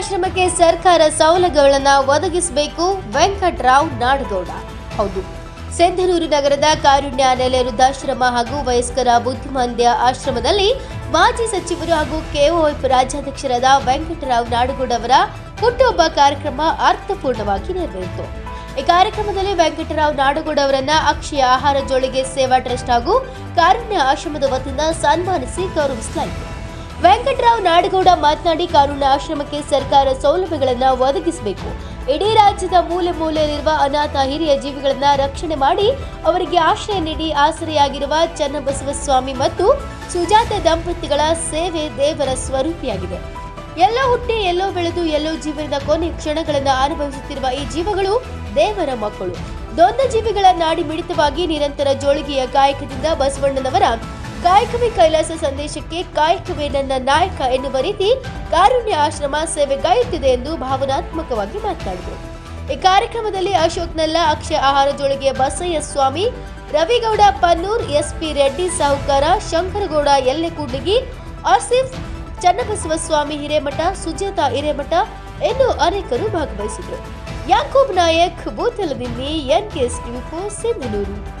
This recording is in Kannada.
ಆಶ್ರಮಕ್ಕೆ ಸರ್ಕಾರ ಸೌಲಭ್ಯಗಳನ್ನು ಒದಗಿಸಬೇಕು. ವೆಂಕಟರಾವ್ ನಾಡಗೌಡ. ಹೌದು. ಸೆಂಧನೂರು ನಗರದ ಕಾರುಣ್ಯ ನೆಲೆ ವೃದ್ಧಾಶ್ರಮ ಹಾಗೂ ವಯಸ್ಕರ ಬುದ್ಧಿಮಾಂದ್ಯ ಆಶ್ರಮದಲ್ಲಿ ಮಾಜಿ ಸಚಿವರು ಹಾಗೂ ಕೆಒಎಫ್ ರಾಜ್ಯಾಧ್ಯಕ್ಷರಾದ ವೆಂಕಟರಾವ್ ನಾಡಗೌಡ ಅವರ ಹುಟ್ಟುಹಬ್ಬ ಕಾರ್ಯಕ್ರಮ ಅರ್ಥಪೂರ್ಣವಾಗಿ ನೆರವೇರಿತು. ಈ ಕಾರ್ಯಕ್ರಮದಲ್ಲಿ ವೆಂಕಟರಾವ್ ನಾಡಗೌಡ ಅವರನ್ನ ಅಕ್ಷಯ ಆಹಾರ ಜೋಳಿಗೆ ಸೇವಾ ಟ್ರಸ್ಟ್ ಹಾಗೂ ಕಾರುಣ್ಯ ಆಶ್ರಮದ ವತಿಯಿಂದ ಸನ್ಮಾನಿಸಿ ಗೌರವಿಸಲಾಯಿತು. ವೆಂಕಟರಾವ್ ನಾಡಗೌಡ ಮಾತನಾಡಿ ಕಾನೂನು ಆಶ್ರಮಕ್ಕೆ ಸರ್ಕಾರ ಸೌಲಭ್ಯಗಳನ್ನು ಒದಗಿಸಬೇಕು. ಇಡೀ ರಾಜ್ಯದ ಮೂಲೆ ಮೂಲೆಯಲ್ಲಿರುವ ಅನಾಥ ಹಿರಿಯ ಜೀವಿಗಳನ್ನು ರಕ್ಷಣೆ ಮಾಡಿ ಅವರಿಗೆ ಆಶ್ರಯ ನೀಡಿ ಆಸರೆಯಾಗಿರುವ ಚನ್ನಬಸವ ಸ್ವಾಮಿ ಮತ್ತು ಸುಜಾತ ದಂಪತಿಗಳ ಸೇವೆ ದೇವರ ಸ್ವರೂಪಿಯಾಗಿದೆ. ಎಲ್ಲೋ ಹುಟ್ಟಿ, ಎಲ್ಲೋ ಬೆಳೆದು, ಎಲ್ಲೋ ಜೀವನದ ಕೊನೆ ಕ್ಷಣಗಳನ್ನು ಅನುಭವಿಸುತ್ತಿರುವ ಈ ಜೀವಗಳು ದೇವರ ಮಕ್ಕಳು. ದೊಂದ ಜೀವಿಗಳ ನಾಡಿ ಮಿಡಿತವಾಗಿ ನಿರಂತರ ಜೋಳಿಗೆಯ ಗಾಯಕದಿಂದ ಬಸವಣ್ಣನವರ ಕಾಯಕವೇ ಕೈಲಾಸ ಸಂದೇಶಕ್ಕೆ ಕಾಯಕವೇ ನನ್ನ ನಾಯಕ ಎನ್ನುವ ರೀತಿ ಕಾರುಣ್ಯ ಆಶ್ರಮ ಸೇವೆಗಾಯುತ್ತಿದೆ ಎಂದು ಭಾವನಾತ್ಮಕವಾಗಿ ಮಾತನಾಡಿದರು ಈ ಕಾರ್ಯಕ್ರಮದಲ್ಲಿ ಅಶೋಕ್ ನಲ್ಲ, ಅಕ್ಷಯ ಆಹಾರ ಜೋಳಿಗೆಯ ಬಸಯ್ಯ ಸ್ವಾಮಿ, ರವಿಗೌಡ ಪನ್ನೂರ್, ಎಸ್ಪಿ ರೆಡ್ಡಿ ಸಾಹುಕಾರ ಶಂಕರಗೌಡ ಎಲ್ಲೆಕೂಡ್ಲಿಗಿ, ಆಸಿಫ್ ಚನ್ನಬಸವ ಸ್ವಾಮಿ ಹಿರೇಮಠ, ಸುಜಾತ ಹಿರೇಮಠ ಇನ್ನು ಅನೇಕರು ಭಾಗವಹಿಸಿದರು. Yakub Nayak Bootaladinni N K Sindhanur.